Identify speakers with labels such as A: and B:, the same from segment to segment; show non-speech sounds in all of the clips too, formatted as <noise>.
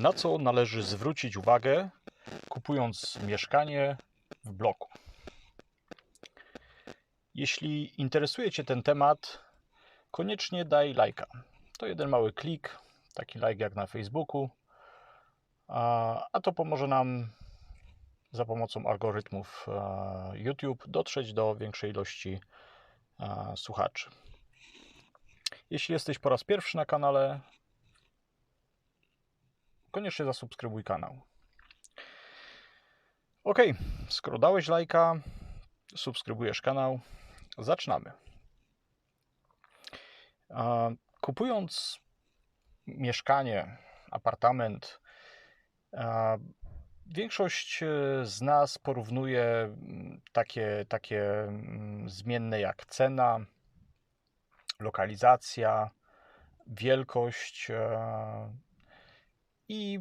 A: Na co należy zwrócić uwagę, kupując mieszkanie w bloku? Jeśli interesuje Cię ten temat, koniecznie daj lajka. To jeden mały klik, taki like jak na Facebooku, a, a to pomoże nam za pomocą algorytmów e, YouTube dotrzeć do większej ilości e, słuchaczy. Jeśli jesteś po raz pierwszy na kanale, koniecznie zasubskrybuj kanał. Ok, skoro dałeś lajka, subskrybujesz kanał, zaczynamy. Kupując mieszkanie, apartament, większość z nas porównuje takie, takie zmienne jak cena, lokalizacja, wielkość i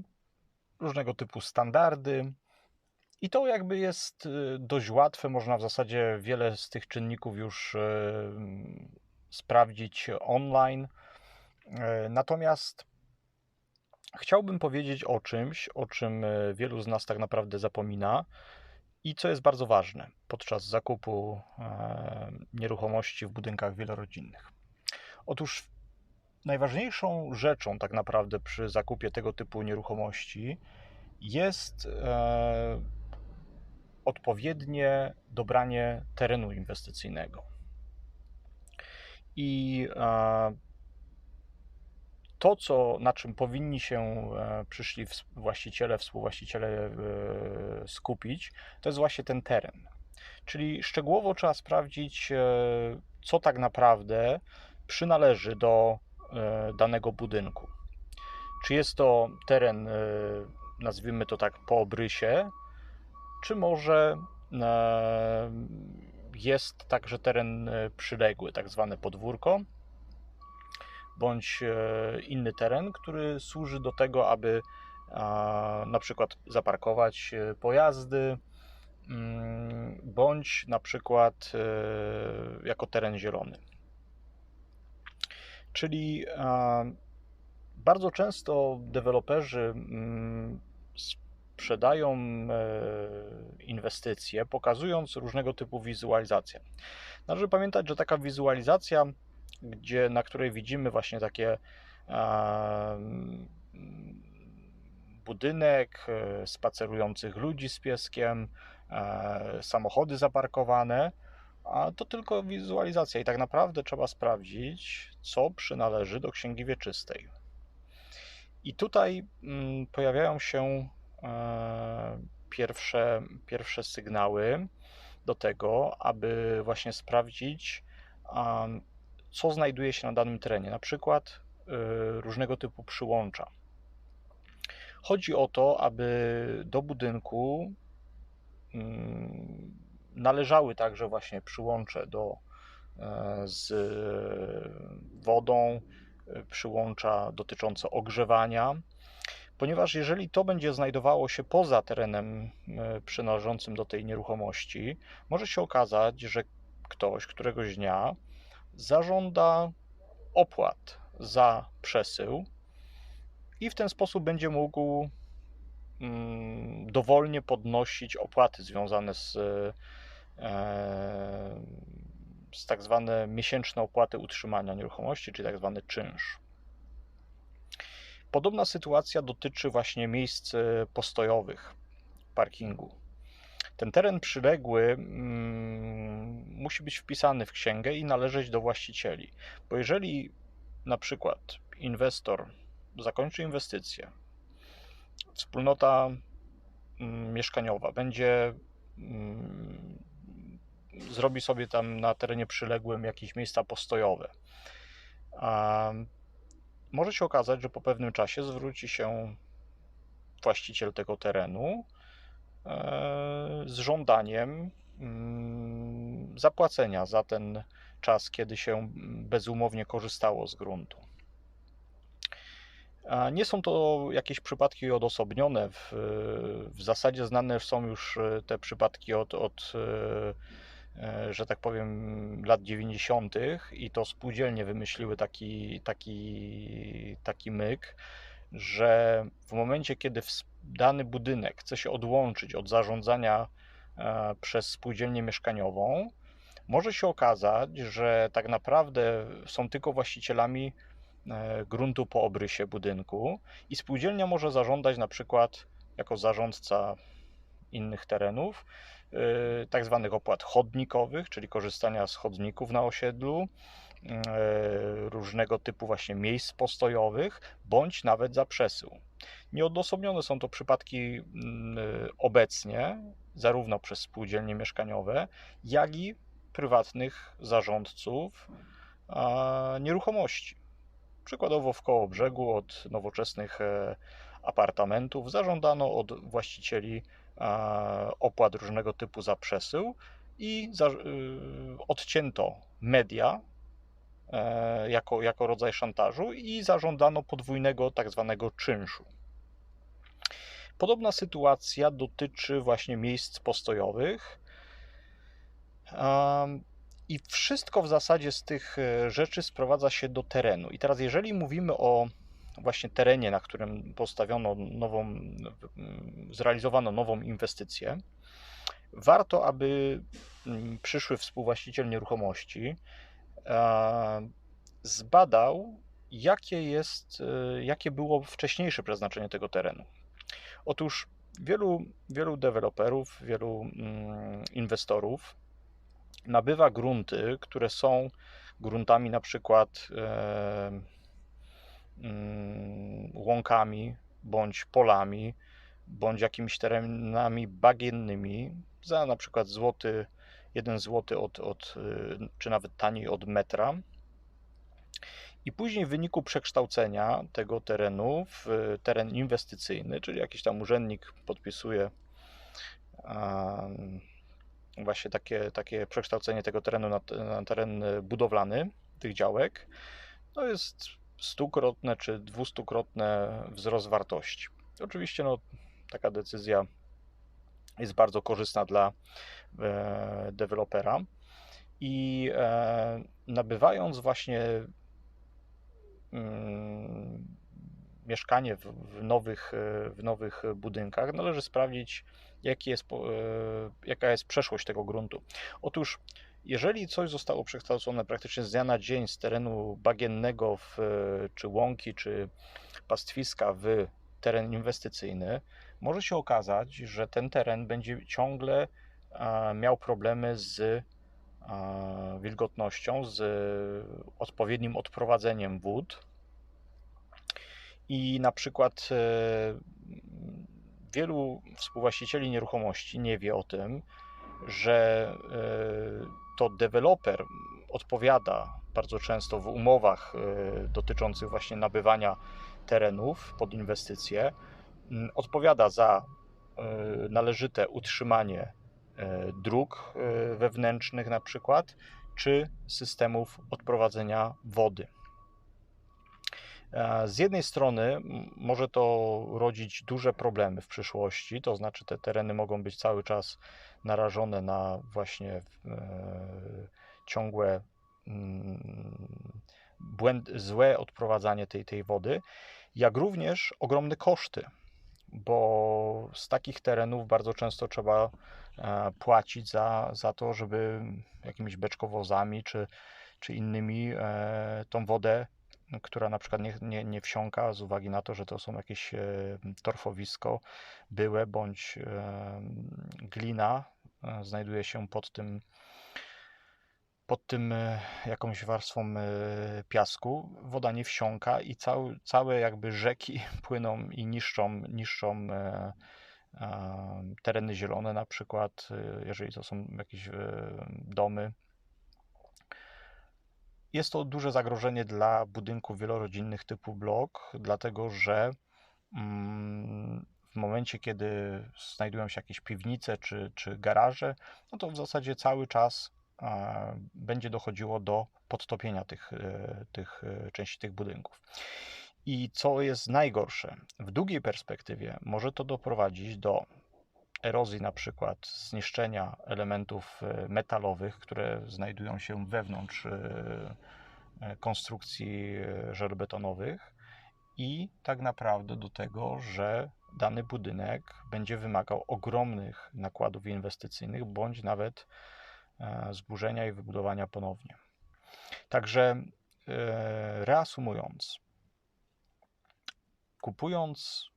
A: różnego typu standardy. I to jakby jest y, dość łatwe, można w zasadzie wiele z tych czynników już y, sprawdzić online. E, natomiast chciałbym powiedzieć o czymś, o czym y, wielu z nas tak naprawdę zapomina i co jest bardzo ważne podczas zakupu e, nieruchomości w budynkach wielorodzinnych. Otóż najważniejszą rzeczą tak naprawdę przy zakupie tego typu nieruchomości jest e, odpowiednie dobranie terenu inwestycyjnego. I e, to, co, na czym powinni się e, przyszli właściciele, współwłaściciele e, skupić, to jest właśnie ten teren. Czyli szczegółowo trzeba sprawdzić, co tak naprawdę przynależy do danego budynku. Czy jest to teren, nazwijmy to tak, po obrysie, czy może e, jest także teren e, przyległy, tak zwane podwórko, bądź e, inny teren, który służy do tego, aby na przykład zaparkować pojazdy, mm, bądź na przykład jako teren zielony. Czyli bardzo często deweloperzy mm, sprzedają e, inwestycje, pokazując różnego typu wizualizacje. Należy pamiętać, że taka wizualizacja, gdzie, na której widzimy właśnie takie budynek, e, spacerujących ludzi z pieskiem, e, samochody zaparkowane, a to tylko wizualizacja i tak naprawdę trzeba sprawdzić, co przynależy do księgi wieczystej. I tutaj mm, pojawiają się E, pierwsze, pierwsze sygnały do tego, aby właśnie sprawdzić, co znajduje się na danym terenie, na przykład e, różnego typu przyłącza. Chodzi o to, aby do budynku mm, należały także właśnie przyłącze do, z wodą, przyłącza dotyczące ogrzewania, ponieważ jeżeli to będzie znajdowało się poza terenem e, przynależącym do tej nieruchomości, może się okazać, że ktoś któregoś dnia zażąda opłat za przesył i w ten sposób będzie mógł mm, dowolnie podnosić opłaty związane z, e, z tak zwane miesięczne opłaty utrzymania nieruchomości, czyli tak zwany czynsz. Podobna sytuacja dotyczy właśnie miejsc e, postojowych, parkingu. Ten teren przyległy mm, musi być wpisany w księgę i należeć do właścicieli. Bo jeżeli na przykład inwestor zakończy inwestycję, wspólnota mm, mieszkaniowa będzie mm, zrobi sobie tam na terenie przyległym jakieś miejsca postojowe może się okazać, że po pewnym czasie zwróci się właściciel tego terenu e, z żądaniem mm, zapłacenia za ten czas, kiedy się bezumownie korzystało z gruntu. Nie są to jakieś przypadki odosobnione. W, w zasadzie znane są już te przypadki od, od E, że tak powiem, lat 90. i to spółdzielnie wymyśliły taki, taki, taki myk, że w momencie, kiedy dany budynek chce się odłączyć od zarządzania e, przez spółdzielnię mieszkaniową, może się okazać, że tak naprawdę są tylko właścicielami e, gruntu po obrysie budynku i spółdzielnia może zażądać na przykład jako zarządca innych terenów e, tak zwanych opłat chodnikowych, czyli korzystania z chodników na osiedlu, E, różnego typu właśnie miejsc postojowych, bądź nawet za przesył. Nieodosobnione są to przypadki mm, obecnie, zarówno przez spółdzielnie mieszkaniowe, jak i prywatnych zarządców nieruchomości. Przykładowo w koło brzegu od nowoczesnych e, apartamentów zażądano od właścicieli opłat różnego typu za przesył i y, odcięto media E, jako, jako rodzaj szantażu i zażądano podwójnego tak zwanego czynszu. Podobna sytuacja dotyczy właśnie miejsc postojowych. I wszystko w zasadzie z tych e, rzeczy sprowadza się do terenu. I teraz, jeżeli mówimy o właśnie terenie, na którym postawiono nową, zrealizowano nową inwestycję, warto, aby przyszły współwłaściciel nieruchomości zbadał, jakie, jest, e, jakie było wcześniejsze przeznaczenie tego terenu. Otóż wielu, wielu deweloperów, wielu mm, inwestorów nabywa grunty, które są gruntami na przykład e, mm, łąkami bądź polami, bądź jakimiś terenami bagiennymi za na przykład złoty, jeden złoty od, od, e, czy nawet taniej od metra. I później w wyniku przekształcenia tego terenu w teren inwestycyjny, czyli jakiś tam urzędnik podpisuje właśnie takie, takie przekształcenie tego terenu na, teren budowlany tych działek, to jest stukrotne czy dwustukrotne wzrost wartości. Oczywiście no, taka decyzja jest bardzo korzystna dla e, dewelopera i e, nabywając właśnie Mm, mieszkanie w, w, nowych, e, w nowych budynkach, należy sprawdzić, jaki jest, e, jaka jest przeszłość tego gruntu. Otóż, jeżeli coś zostało przekształcone praktycznie z dnia na dzień z terenu bagiennego w, czy łąki, czy pastwiska w teren inwestycyjny, może się okazać, że ten teren będzie ciągle miał problemy z wilgotnością, z odpowiednim odprowadzeniem wód. I na przykład e, wielu współwłaścicieli nieruchomości nie wie o tym, że e, to deweloper odpowiada bardzo często w umowach e, dotyczących właśnie nabywania terenów pod inwestycje, odpowiada za należyte utrzymanie E, dróg e, wewnętrznych na przykład, czy systemów odprowadzenia wody. E, z jednej strony może to rodzić duże problemy w przyszłości, to znaczy te tereny mogą być cały czas narażone na właśnie ciągłe mm, błęd, złe odprowadzanie tej, tej wody, jak również ogromne koszty, bo z takich terenów bardzo często trzeba E, płacić za, za to, żeby jakimiś beczkowozami czy, czy innymi e, tą wodę, która na przykład nie, nie, nie wsiąka z uwagi na to, że to są jakieś e, torfowisko byłe bądź glina znajduje się pod tym pod tym jakąś warstwą piasku, woda nie wsiąka i cały, całe jakby rzeki <laughs> płyną i niszczą, niszczą tereny zielone na przykład, jeżeli to są jakieś domy. Jest to duże zagrożenie dla budynków wielorodzinnych typu blok, dlatego że mm, w momencie, kiedy znajdują się jakieś piwnice czy, czy garaże, no to w zasadzie cały czas będzie dochodziło do podtopienia tych, y, tych części tych budynków. I co jest najgorsze, w długiej perspektywie może to doprowadzić do erozji, na przykład zniszczenia elementów e, metalowych, które znajdują się wewnątrz e, e, konstrukcji żelbetonowych i tak naprawdę do tego, że dany budynek będzie wymagał ogromnych nakładów inwestycyjnych bądź nawet zburzenia i wybudowania ponownie. Także reasumując, kupując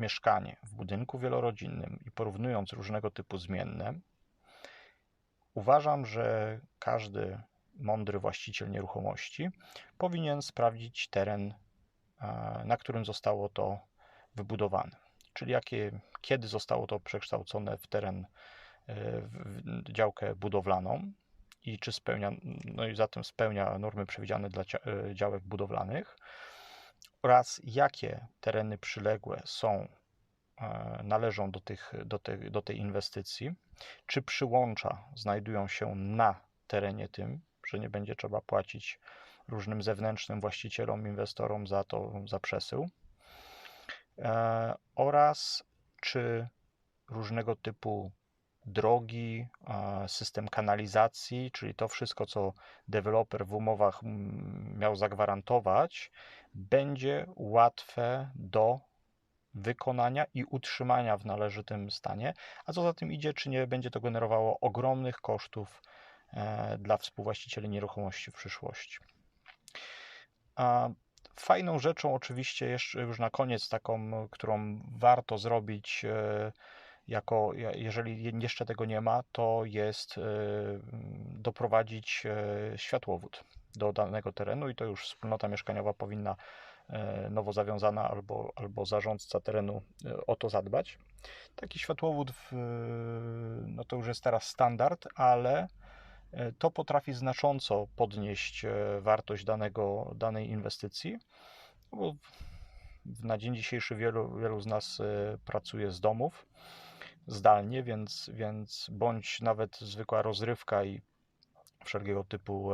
A: mieszkanie w budynku wielorodzinnym i porównując różnego typu zmienne, uważam, że każdy mądry właściciel nieruchomości powinien sprawdzić teren, e, na którym zostało to wybudowane. Czyli jakie, kiedy zostało to przekształcone w teren, e, w działkę budowlaną i czy spełnia, no i zatem spełnia normy przewidziane dla e, działek budowlanych oraz jakie tereny przyległe są, należą do, tych, do, te, do tej inwestycji, czy przyłącza znajdują się na terenie tym, że nie będzie trzeba płacić różnym zewnętrznym właścicielom, inwestorom za to, za przesył. E, oraz czy różnego typu drogi, e, system kanalizacji, czyli to wszystko, co deweloper w umowach miał zagwarantować, będzie łatwe do wykonania i utrzymania w należytym stanie, a co za tym idzie, czy nie będzie to generowało ogromnych kosztów E, dla współwłaścicieli nieruchomości w przyszłości. A fajną rzeczą, oczywiście, jeszcze już na koniec, taką, którą warto zrobić, e, jako jeżeli jeszcze tego nie ma, to jest e, doprowadzić światłowód do danego terenu i to już wspólnota mieszkaniowa powinna nowo zawiązana albo, albo zarządca terenu o to zadbać. Taki światłowód w, no to już jest teraz standard, ale to potrafi znacząco podnieść wartość danego, danej inwestycji, bo na dzień dzisiejszy wielu, wielu z nas pracuje z domów zdalnie, więc, więc bądź nawet zwykła rozrywka i wszelkiego typu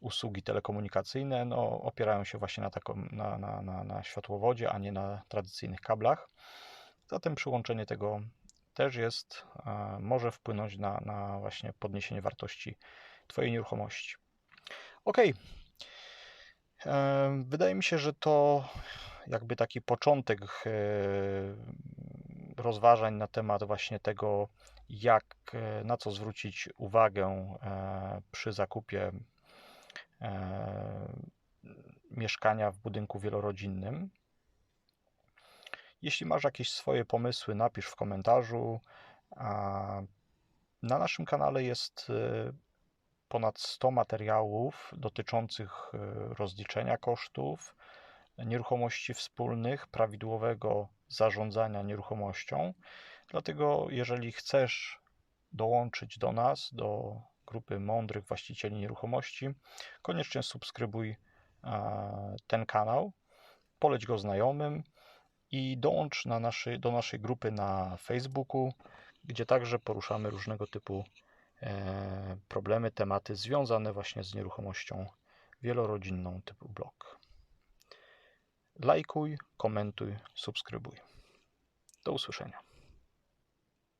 A: usługi telekomunikacyjne no, opierają się właśnie na, taką, na, na, na, na światłowodzie, a nie na tradycyjnych kablach. Zatem przyłączenie tego też jest, może wpłynąć na, na właśnie podniesienie wartości Twojej nieruchomości. Ok. Wydaje mi się, że to jakby taki początek e, rozważań na temat właśnie tego, jak, e, na co zwrócić uwagę e, przy zakupie mieszkania w budynku wielorodzinnym. Jeśli masz jakieś swoje pomysły, napisz w komentarzu. Na naszym kanale jest e, ponad 100 materiałów dotyczących e, rozliczenia kosztów nieruchomości wspólnych, prawidłowego zarządzania nieruchomością. Dlatego, jeżeli chcesz dołączyć do nas, do grupy mądrych właścicieli nieruchomości, koniecznie subskrybuj ten kanał, poleć go znajomym i dołącz na naszej, do naszej grupy na Facebooku, gdzie także poruszamy różnego typu e, problemy, tematy związane właśnie z nieruchomością wielorodzinną typu blok. Lajkuj, komentuj, subskrybuj. Do usłyszenia.